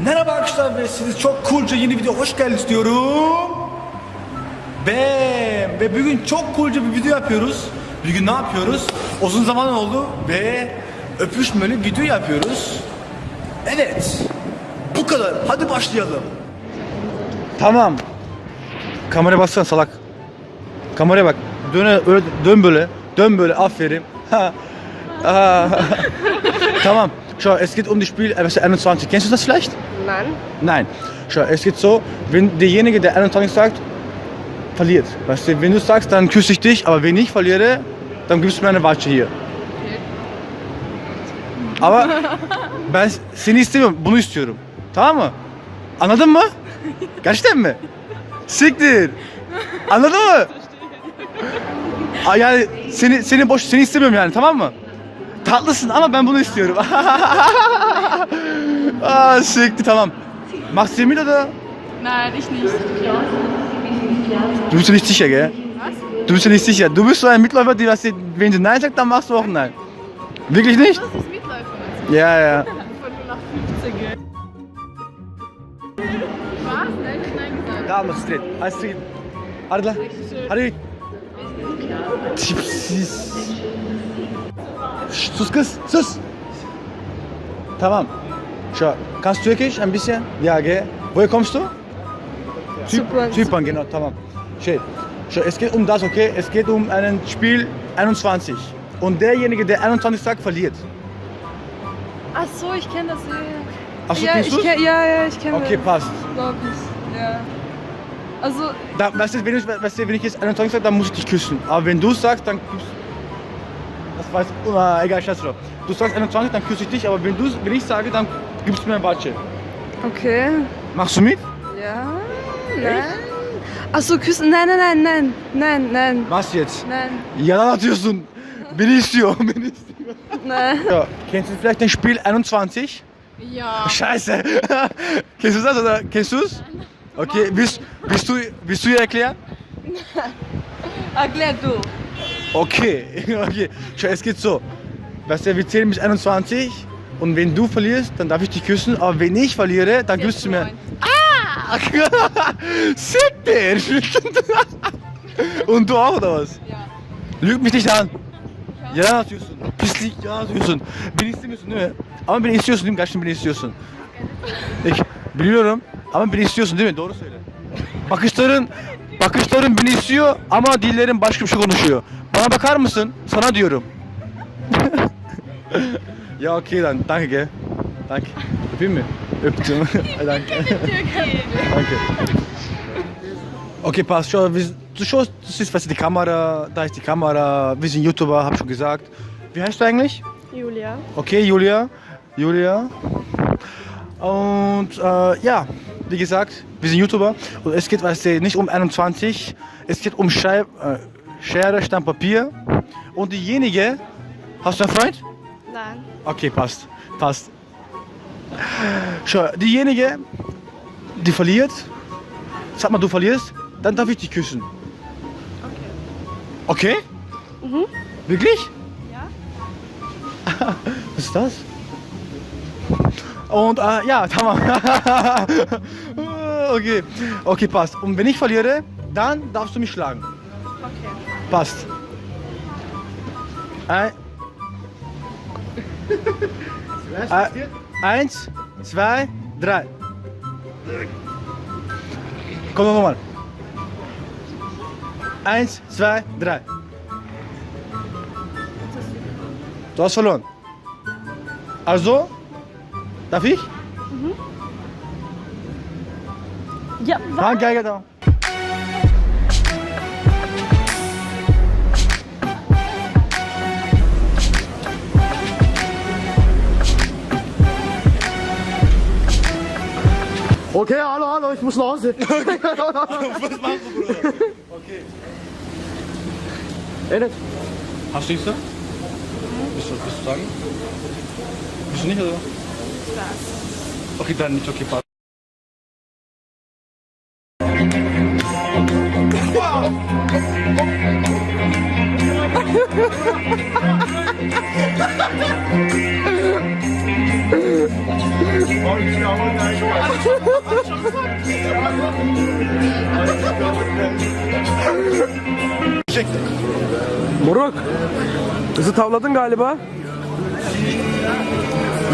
Merhaba arkadaşlar ve sizi çok coolca yeni video hoş geldiniz diyorum. Ve, ve bugün çok coolca bir video yapıyoruz. Bugün ne yapıyoruz? Uzun zaman oldu ve öpüşmeli video yapıyoruz. Evet. Bu kadar. Hadi başlayalım. Tamam. Kameraya baksana salak. Kameraya bak. Dön, öyle, dön böyle. Dön böyle. Aferin. Ha. Ah. tamam. Schau, es geht um die Spiel äh, 21. Kennst du das vielleicht? Nein. Nein. Schau, es geht so, wenn derjenige, der 21 sagt, verliert. Weißt du, wenn du sagst, dann küsse ich dich, aber wenn ich verliere, dann gibst du mir eine Watsche hier. Aber ben seni istemiyorum, bunu istiyorum. Tamam mı? Anladın mı? Gerçekten mi? Siktir. Anladın mı? Yani seni seni boş seni istemiyorum yani tamam mı? Tatlısın ama ben bunu istiyorum. Aa siktir tamam. Maximil oder? Nein, ich nicht. Du bist nicht sicher, gell? Was? Du bist nicht sicher. Du bist so ein Mitläufer, die, was, wenn sie Nein sagt, dann machst du auch Nein. Wirklich nicht? Das ist Mitläufer. Ja, ja. Von 0 nach 15, gell? Was? Nein, ich nein gesagt. Tamam Astrid. Astrid. Hadi lan. Hadi. Tipsiz. Sus kız. Sus. Tamam. Şu, kannst du Türkisch ein bisschen? Ja, gell? Woher kommst du? Zypern. Zypern, genau, tamam. Şey, şu, es geht um das, okay? Es geht um einen Spiel 21. Und derjenige, der 21 sagt, verliert. Ach so, ich kenne das. Ach so, ja, ich kenn, ja, ja, ich kenne Okay, das. passt. Glaub ich. Ja. Also, Da, weißt du, wenn, ich, weißt du, wenn ich jetzt 21 sage, dann muss ich dich küssen. Aber wenn du sagst, dann gibst Das weiß uh, egal, scheiß drauf. Du sagst 21, dann küsse ich dich, aber wenn, du, wenn ich sage, dann gibst du mir ein Watsche. okay. Machst du mit? Ja. Nein. Ach so, küssen. Nein, nein, nein, nein. Nein, nein. Was jetzt? Nein. Beni istiyor, beni istiyor. Nein. Ja, kennst du vielleicht den Spiel 21? Ja. Scheiße. kennst du das oder kennst du es? Okay, willst, willst, du, willst du ihr erklären? Erklär du. Okay, okay. Schau, es geht so. Weißt du, wir zählen bis 21 und wenn du verlierst, dann darf ich dich küssen, aber wenn ich verliere, dann küsst du mir. Ah! Siktir! und du auch oder was? Ja. Lüg mich nicht an. Yalan atıyorsun. Pislik yalan atıyorsun. Beni istemiyorsun değil mi? Ama beni istiyorsun değil mi? Gerçekten beni istiyorsun. İlk, biliyorum ama beni istiyorsun değil mi? Doğru söyle. Bakışların bakışların beni istiyor ama dillerin başka bir şey konuşuyor. Bana bakar mısın? Sana diyorum. ya okey lan. Danke gell. Danke. Öpeyim mi? Öptüm. Danke. Danke. Okay, passt schon. Wir, du schaust, du siehst, was ist die Kamera, da ist die Kamera, wir sind YouTuber, hab schon gesagt. Wie heißt du eigentlich? Julia. Okay, Julia. Julia. Und äh, ja, wie gesagt, wir sind YouTuber und es geht weißt du, nicht um 21, es geht um Schei äh, Schere, Stein, Papier. Und diejenige, hast du einen Freund? Nein. Okay, passt, passt. Schau, diejenige, die verliert, sag mal, du verlierst, dann darf ich dich küssen. Okay? Mhm. Wirklich? Ja. Was ist das? Und äh, ja, tamam. okay, okay, passt. Und wenn ich verliere, dann darfst du mich schlagen. Okay. Passt. Ein, Ein, eins, zwei, drei. Komm noch mal. Eins, zwei, drei. Du hast verloren. Also, darf ich? Ja, Tamam gel gel tamam. Okay, hallo, hallo, ich muss nach Hause. Was machst du, Bruder? Okay. Enes, Hast du Insta? Bist du, bist du sagen? Bist du nicht, oder? Dann nicht, okay, passt. Çek. Moruk. Kızı tavladın galiba.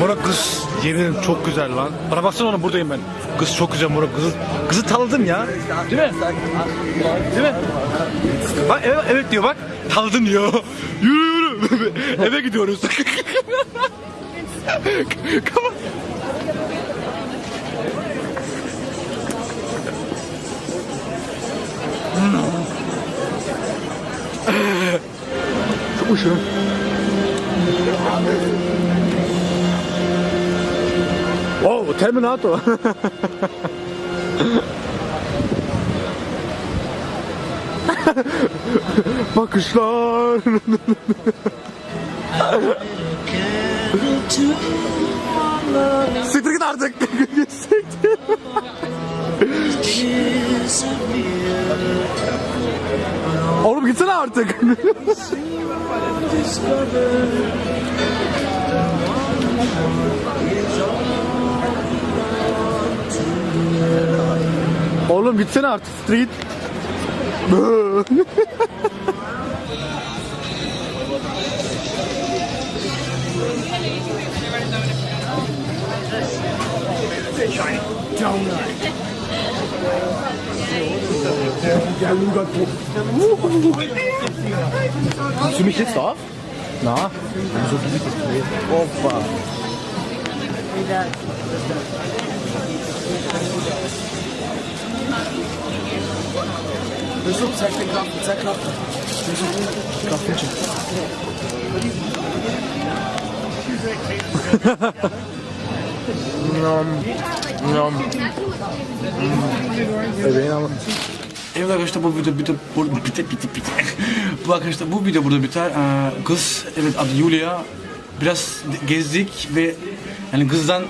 Murat kız yemin çok güzel lan. Bana baksana ona buradayım ben. Kız çok güzel Murat kızı. Kızı tanıdım ya. Değil mi? Değil mi? Bak evet, evet diyor bak. Tanıdın diyor. Yürü yürü. Eve gidiyoruz. Kapat. Çok uşu. Terminator. Bakışlar. Siktir git artık. Siktir. Oğlum gitsene artık. Oğlum gitsene artık street. Kannst du mich jetzt auf? Na? So Opa. Bebeğin ama. Evet arkadaşlar bu video biter, bu biter, biter, biter. bu arkadaşlar bu video burada biter. Ee, kız evet adı Yulia. Biraz gezdik ve yani kızdan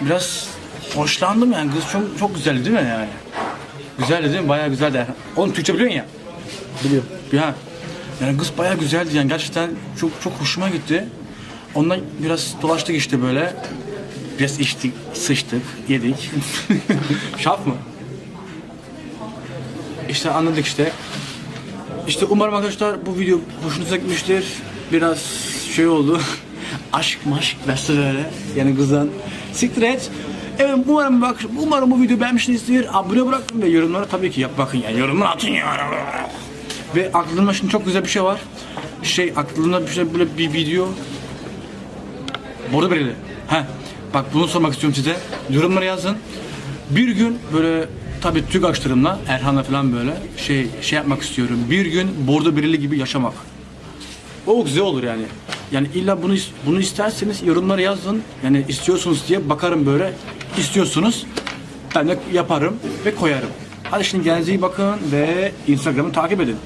biraz hoşlandım yani kız çok çok güzeldi değil mi yani? Güzeldi değil mi? Bayağı güzeldi. Oğlum Türkçe biliyorsun ya. Biliyorum. Ya yani kız bayağı güzeldi yani gerçekten çok çok hoşuma gitti. Ondan biraz dolaştık işte böyle. Biraz içtik, sıçtık, yedik. Şaf mı? İşte anladık işte. İşte umarım arkadaşlar bu video hoşunuza gitmiştir. Biraz şey oldu. Aşk maşk böyle. Yani kızdan. Siktir et. Evet umarım bak umarım bu videoyu beğenmişsinizdir. Abone bırakın ve yorumlara tabii ki yap bakın ya. Yorumlar atın ya. Ve aklımda şimdi çok güzel bir şey var. Şey aklımda bir şey böyle bir video. Burada belirli. He. Bak bunu sormak istiyorum size. Yorumlara yazın. Bir gün böyle tabii Türk açlarımla Erhan'la falan böyle şey şey yapmak istiyorum. Bir gün Bordo Berili gibi yaşamak. O güzel olur yani. Yani illa bunu bunu isterseniz yorumlara yazın. Yani istiyorsunuz diye bakarım böyle. İstiyorsunuz. Ben de yaparım ve koyarım. Hadi şimdi kendinize iyi bakın ve Instagram'ı takip edin.